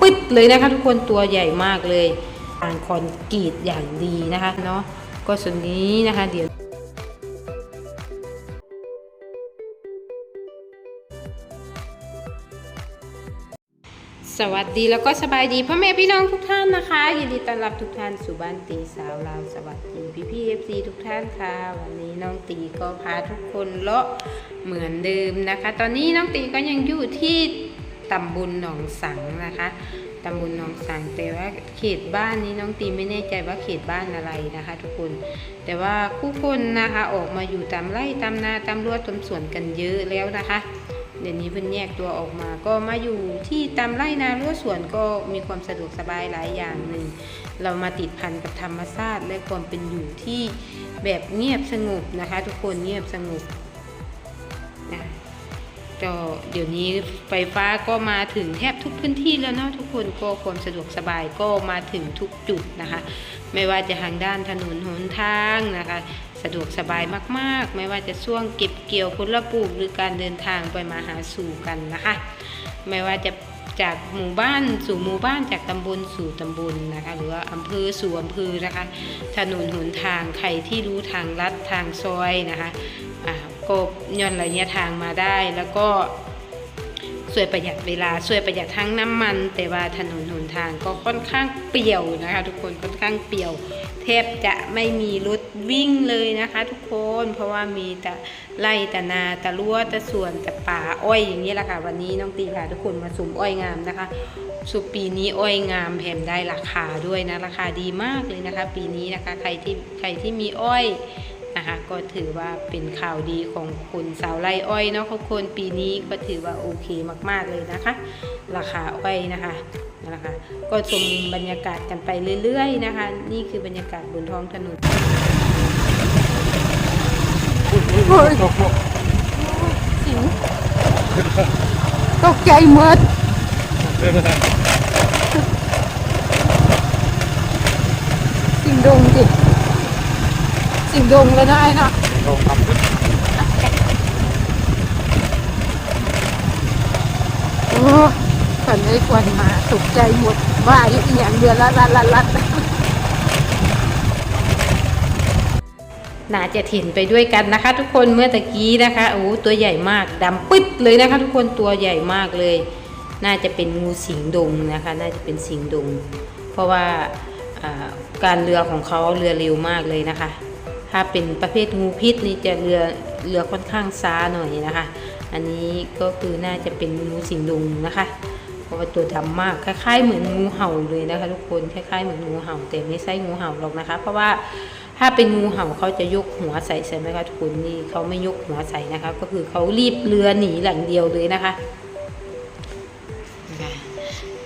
ปึ๊ดเลยนะคะ ทุกคนตัวใหญ่มากเลยทางคอนกรีตอย่างดีนะคะเนาะก็ส่วนนี้นะคะเดี๋ยวสวัสดีแล้วก็สบายดีพ่อแม่พี่น้องทุกท่านนะคะ ยินดีต้อนรับทุกท่านสู่บ้านตีสาวลาวสวัสดีพี่พี่เอฟซีทุกท่านค่ะ วันนี้น้องตีก็พาทุกคนเลาะเหมือนเดิมนะคะ ตอนนี้น้องตีก็ยังอยู่ที่ ตำบลหนองสังนะคะตำบลหนองสังแต่ว่าเขตบ้านนี้น้องตีไม่แน่ใจว่าเขตบ้านอะไรนะคะ ทุกคน แต่ว่าผู้คนนะคะออกมาอยู่ตามไร่ตามนาตามรั้วตามสวนกันเยอะแล้วนะคะ เดี๋ยวนี้เพิ่นแยกตัวออกมาก็มาอยู่ที่ตามไร่นารั้วสวนก็มีความสะดวกสบายหลายอย่างหนึ่งเรามาติดพันกับธรรมชาติและความเป็นอยู่ที่แบบเงียบสงบนะคะ ทุกคนเงียบสงบ ก็เดี๋ยวนี้ไฟฟ้าก็มาถึงแทบทุกพื้นที่แล้วเนาะทุกคนก็ความสะดวกสบายก็มาถึงทุกจุดนะคะ ไม่ว่าจะทางด้านถนนหนทางนะคะสะดวกสบายมากๆ ไม่ว่าจะช่วงเก็บเกี่ยวผลปลูกหรือการเดินทางไปมาหาสู่กันนะคะ ไม่ว่าจะจากหมู่บ้านสู่หมู่บ้านจากตำบลสู่ตำบลนะคะ หรือว่าอำเภอสู่อำเภอนะคะ ถนนหนทางใครที่รู้ทางลัดทางซอยนะคะ ก็ย่อนระยะทางมาได้ แล้วก็ช่วยประหยัดเวลาช่วยประหยัดทั้งน้ำมัน แต่ว่าถนนหนทางก็ค่อนข้างเปี่ยวนะคะ ทุกคนค่อนข้างเปี่ยว แทบจะไม่มีรถวิ่งเลยนะคะ ทุกคนเพราะว่ามีแต่ไร่แต่นาแต่รั้วแต่สวนแต่ป่าอ้อยอย่างนี้แหละค่ะ วันนี้น้องตีพาทุกคนมาสุ่มอ้อยงามนะคะ สุดปีนี้อ้อยงามแถมได้ราคาด้วยนะราคาดีมากเลยนะคะ ปีนี้นะคะ ใครที่ใครที่มีอ้อย นะคะ ก็ถือว่าเป็นข่าวดีของคนสาวไร่อ้อยเนาะทุกคนปีนี้ก็ถือว่าโอเคมากๆเลยนะคะ ราคาอ้อยนะคะนะคะ ก็ชมบรรยากาศกันไปเรื่อยๆนะคะ นี่คือบรรยากาศบนท้องถนนตกใจหมดสิ่งดงดิ สิงดงเลยนะไอ้นะโอ้ฉันไม่ควรมาตกใจหมดว่าอยู่อีกอย่างเดือนละลัดลัดลัดน่าจะถิ่นไปด้วยกันนะคะ ทุกคนเมื่อตะกี้นะคะโอ้ตัวใหญ่มากดำปึ๊ดเลยนะคะ ทุกคนตัวใหญ่มากเลย น่าจะเป็นงูสิงดงนะคะ น่าจะเป็นสิงดง เพราะว่าการเรือของเขาเรือเร็วมากเลยนะคะ ถ้าเป็นประเภทงูพิษนี่จะเรือเรือค่อนข้างช้าหน่อยนะคะ อันนี้ก็คือน่าจะเป็นงูสิงดุงนะคะเพราะว่าตัวดำมากคล้ายๆเหมือนงูเห่าเลยนะคะทุกคนคล้ายๆเหมือนงูเห่าแต่ไม่ใช่งูเห่าหรอกนะคะ เพราะว่าถ้าเป็นงูเห่าเขาจะยกหัวใส่ใช่ไหมคะทุกคนนี่เขาไม่ยกหัวใส่นะคะ ก็คือเขารีบเรือหนีหลังเดียวเลยนะคะ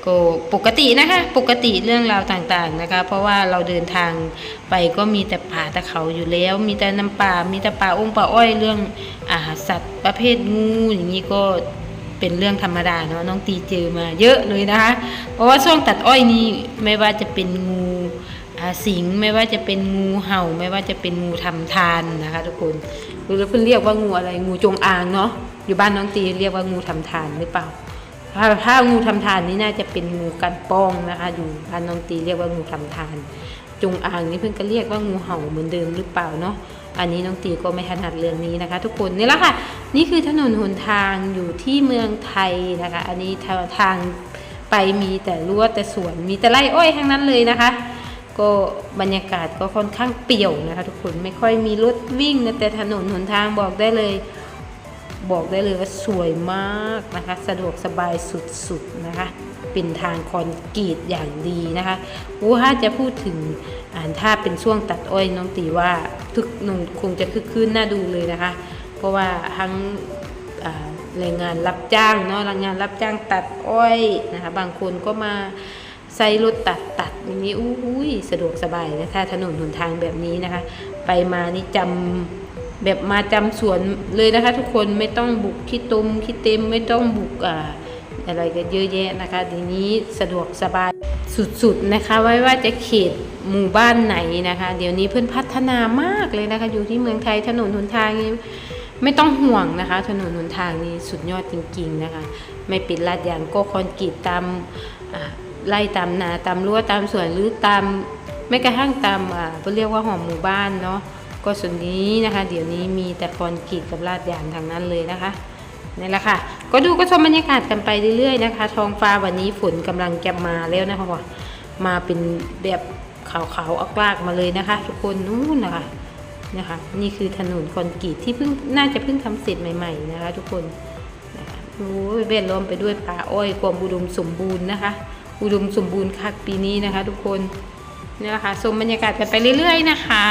ก็ปกตินะคะปกติเรื่องราวต่างๆนะคะ เพราะว่าเราเดินทางไปก็มีแต่ป่าแต่เขาอยู่แล้ว มีแต่น้ำป่ามีแต่ป่าองค์ป่าอ้อยเรื่องอาสัตว์ประเภทงูอย่างนี้ก็เป็นเรื่องธรรมดาเนาะน้องตีเจอมาเยอะเลยนะคะ เพราะว่าช่วงตัดอ้อยนี้ไม่ว่าจะเป็นงูสิงไม่ว่าจะเป็นงูเห่า ไม่ว่าจะเป็นงูทำทานนะคะทุกคนหรือเพิ่อนเรียกว่างูอะไรงูจงอางเนาะอยู่บ้านน้องตีเรียกว่างูทำทานหรือเปล่า ถ้าถ้างูทำทานนี่น่าจะเป็นงูกันป้องนะคะอยู่พันนองตีเรียกว่างูทำทาน จงอางนี่เพิ่งก็เรียกว่างูเห่าเหมือนเดิมหรือเปล่าเนาะอันนี้น้องตีก็ไม่ถนัดเรื่องนี้นะคะ ทุกคนนี่แหละค่ะ นี่คือถนนหนทางอยู่ที่เมืองไทยนะคะ อันนี้ทางทางไปมีแต่รั้วแต่สวนมีแต่ไร่อ้อยทั้งนั้นเลยนะคะ ก็บรรยากาศก็ค่อนข้างเปี่ยวนะคะ ทุกคนไม่ค่อยมีรถวิ่งนะแต่ถนนหนทางบอกได้เลย บอกได้เลยว่าสวยมากนะคะ สะดวกสบายสุดๆนะคะ เป็นทางคอนกรีตอย่างดีนะคะอู้ถ้าจะพูดถึงถ้าเป็นช่วงตัดอ้อยน้องตีว่าทุกนงคงจะคึกคืนน่าดูเลยนะคะ เพราะว่าทั้งแรงงานรับจ้างเนาะแรงงานรับจ้างตัดอ้อยนะคะ บางคนก็มาใส่รถตัดตัดอย่างนี้อุ้ยสะดวกสบายนะถ้าถนนหนทางแบบนี้นะคะ ไปมานี่จำ แบบมาจำสวนเลยนะคะ ทุกคนไม่ต้องบุกขี้ตุมขี้เต็มไม่ต้องบุกอ่าอะไรกันเยอะแยะนะคะ ทีนี้สะดวกสบายสุดๆนะคะ ไว้ว่าจะเขตหมู่บ้านไหนนะคะ เดี๋ยวนี้เพื่อนพัฒนามากเลยนะคะ อยู่ที่เมืองไทยถนนหนทางนี่ไม่ต้องห่วงนะคะ ถนนหนทางนี้สุดยอดจริง ๆนะคะ ไม่ปิดลาดยางก็คอนกรีตตามไล่ตามนาตามรั้วตามสวนหรือตามไม่กระทั่งตามเขาเรียกว่าหอมหมู่บ้านเนาะ ก็ส่วนนี้นะคะ เดี๋ยวนี้มีแต่คอนกรีตกับลาดยางทางนั้นเลยนะคะนี่แหละค่ะ ก็ดูก็ชมบรรยากาศกันไปเรื่อยๆนะคะ ท้องฟ้าวันนี้ฝนกำลังจะมาแล้วนะคะว่ามาเป็นแบบขาวๆอักลากมาเลยนะคะ ทุกคนนู่นนะคะนะคะ นี่คือถนนคอนกรีตที่เพิ่งน่าจะเพิ่งทำเสร็จใหม่ๆนะคะ ทุกคนนะคะโอ้ยเวทล้อมไปด้วยป่าอ้อยความอุดมสมบูรณ์นะคะ อุดมสมบูรณ์คักปีนี้นะคะ ทุกคนนี่แหละค่ะชมบรรยากาศกันไปเรื่อย ๆ นะคะ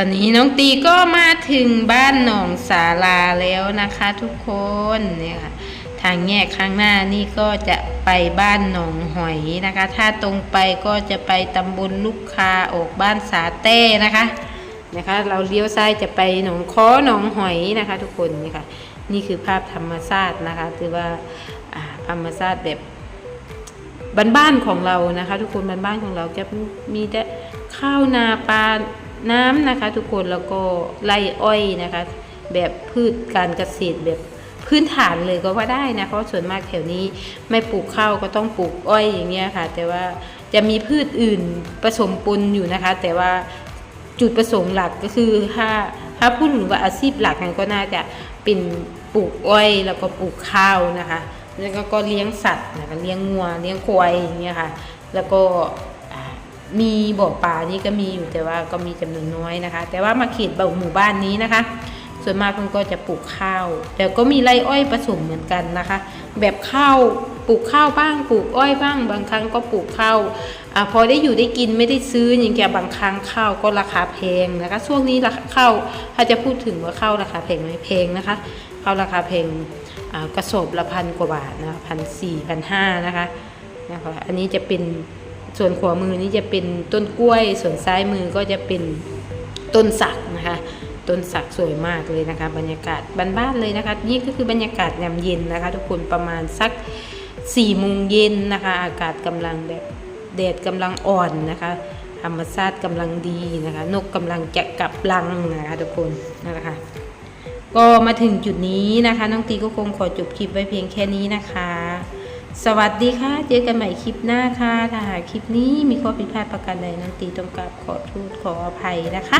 อนนี้น้องตีก็มาถึงบ้านหนองสาลาแล้วนะคะทุกคนเนี่ยค่ะทางแยกข้างหน้านี่ก็จะไปบ้านหนองหอยนะคะ ถ้าตรงไปก็จะไปตำบลลูกคาออกบ้านสาเต้นะคะนะคะ เราเลี้ยวซ้ายจะไปหนองค้อหนองหอยนะคะ ทุกคนนี่ค่ะนี่คือภาพธรรมชาตินะคะถือว่าธรรมชาติแบบบ้านๆของเรานะคะ ทุกคนบ้านๆของเราจะมีแต่ข้าวนาปลา น้ำนะคะ ทุกคนแล้วก็ไรอ้อยนะคะ แบบพืชการเกษตรแบบพื้นฐานเลยก็ว่าได้นะเพราะส่วนมากแถวนี้ไม่ปลูกข้าวก็ต้องปลูกอ้อยอย่างเงี้ยค่ะ แต่ว่าจะมีพืชอื่นผสมปนอยู่นะคะ แต่ว่าจุดประสงค์หลักก็คือถ้าถ้าพูดถึงว่าอาชีพหลักมันก็น่าจะเป็นปลูกอ้อยแล้วก็ปลูกข้าวนะคะ แล้วก็เลี้ยงสัตว์นะคะเลี้ยงงัวเลี้ยงควายอย่างเงี้ยค่ะ แล้วก็ มีบ่อปลานี่ก็มีอยู่แต่ว่าก็มีจำนวนน้อยนะคะ แต่ว่ามาเขตหมู่บ้านนี้นะคะ ส่วนมากมันก็จะปลูกข้าวแต่ก็มีไรอ้อยผสมเหมือนกันนะคะ แบบข้าวปลูกข้าวบ้างปลูกอ้อยบ้าง บางครั้งก็ปลูกข้าวอพอได้อยู่ได้กินไม่ได้ซื้ออย่างเงี้ยบางครั้งข้าวก็ราคาแพงนะคะช่วงนี้ราคาข้าวถ้าจะพูดถึงว่าข้าวราคาแพงไหมแพงนะคะข้าวราคาแพงกระสอบละพันกว่าบาทนะพันสี่พันห้านะคะนะคะอันนี้จะเป็น ส่วนขวามือนี้จะเป็นต้นกล้วย ส่วนซ้ายมือก็จะเป็นต้นสักนะคะ ต้นสักสวยมากเลยนะคะ บรรยากาศบ้านๆเลยนะคะ นี่ก็คือบรรยากาศยามเย็นนะคะ ทุกคนประมาณสัก4ี่โมงเย็นนะคะ อากาศกำลังแบบแดดกำลังอ่อนนะคะธรรมชาติกำลังดีนะคะ นกกำลังจะกลับรังนะคะทุกคนนะคะ ก็มาถึงจุดนี้นะคะ น้องตีก็คงขอจบคลิปไว้เพียงแค่นี้นะคะ สวัสดีค่ะ เจอกันใหม่คลิปหน้าค่ะ ถ้าหากคลิปนี้มีข้อผิดพลาดประการใดน้องตีต้องกราบขอโทษขออภัยนะคะ